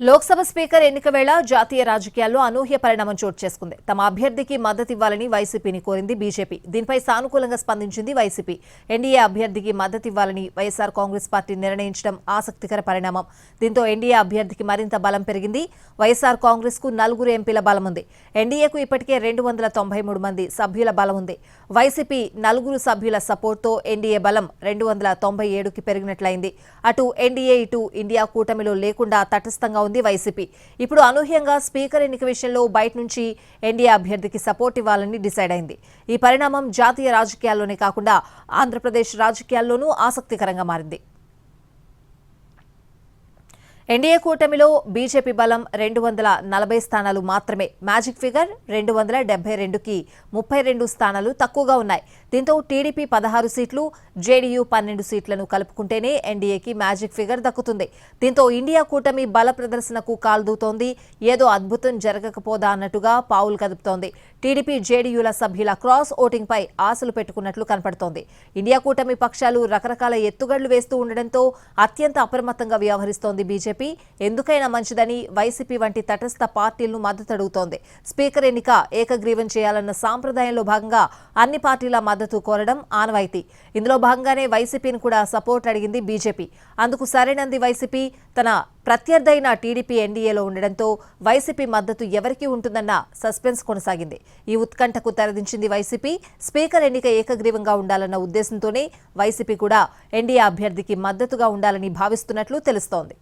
Lok Sabha speaker ఎన్నిక వేళ జాతీయ రాజకీయాల్లో అనూహ్య పరిణామం చోటు చేసుకుంది. తమ అభ్యర్థికి మద్దతు ఇవ్వాలని వైసీపీని కోరింది బీజేపీ. దీనిపై సానుకూలంగా స్పందించింది వైసీపీ. ఎన్డీఏ అభ్యర్థికి మద్దతు ఇవ్వాలని వైఎస్ఆర్ కాంగ్రెస్ పార్టీ నిర్ణయించడం ఆసక్తికర పరిణామం. దీంతో ఎన్డీఏ అభ్యర్థికి మరింత బలం పెరిగింది. వైఎస్ఆర్ కాంగ్రెస్కు నలుగురు ఎంపీల బలం ఉంది. ఎన్డీఏకు ఇప్పటికే రెండు వందల తొంభై మూడు మంది సభ్యుల బలం ఉంది. వైసీపీ నలుగురు సభ్యుల సపోర్ట్తో ఎన్డీఏ బలం రెండు వందల తొంభై ఏడుకి పెరిగినట్లయింది. అటు ఎన్డీఏ ఇటు ఇండియా కూటమిలో లేకుండా తటస్థంగా ఉంది వైసీపీ. ఇప్పుడు అనూహ్యంగా స్పీకర్ ఎన్నిక విషయంలో బయట నుంచి ఎన్డీఏ అభ్యర్థికి సపోర్ట్ ఇవ్వాలని డిసైడ్ అయింది. ఈ పరిణామం జాతీయ రాజకీయాల్లోనే కాకుండా ఆంధ్రప్రదేశ్ రాజకీయాల్లోనూ ఆసక్తికరంగా మారింది. ఎన్డీఏ కూటమిలో బీజేపీ బలం రెండు వందల నలభై స్థానాలు మాత్రమే. మ్యాజిక్ ఫిగర్ రెండు వందల డెబ్బై రెండుకి ముప్పై రెండు స్థానాలు తక్కువగా ఉన్నాయి. దీంతో టీడీపీ పదహారు సీట్లు జేడీయూ పన్నెండు సీట్లను కలుపుకుంటేనే ఎన్డీఏకి మ్యాజిక్ ఫిగర్ దక్కుతుంది. దీంతో ఇండియా కూటమి బల ప్రదర్శనకు కాల్దూతోంది ఏదో అద్భుతం జరగకపోదా అన్నట్టుగా పావులు కదుపుతోంది. టీడీపీ జేడీయూల సభ్యుల క్రాస్ ఓటింగ్పై ఆశలు పెట్టుకున్నట్లు కనపడుతోంది. ఇండియా కూటమి పక్షాలు రకరకాల ఎత్తుగడలు వేస్తూ ఉండడంతో అత్యంత అప్రమత్తంగా వ్యవహరిస్తోంది బీజేపీ. ఎందుకైనా మంచిదని వైసీపీ వంటి తటస్థ పార్టీలను మద్దతు అడుగుతోంది. స్పీకర్ ఎన్నిక ఏకగ్రీవం చేయాలన్న సాంప్రదాయంలో భాగంగా అన్ని పార్టీల మద్దతు కోరడం ఆనవాయితీ. ఇందులో భాగంగానే వైసీపీని కూడా సపోర్ట్ అడిగింది బీజేపీ. అందుకు సరైనంది వైసీపీ తన ప్రత్యర్థైన టీడీపీ ఎన్డీఏలో ఉండడంతో వైసీపీ మద్దతు ఎవరికి ఉంటుందన్న సస్పెన్స్ కొనసాగింది. ఈ ఉత్కంఠకు తెరదించింది వైసీపీ. స్పీకర్ ఎన్నిక ఏకగ్రీవంగా ఉండాలన్న ఉద్దేశంతోనే వైసీపీ కూడా ఎన్డీఏ అభ్యర్థికి మద్దతుగా ఉండాలని భావిస్తున్నట్లు తెలుస్తోంది.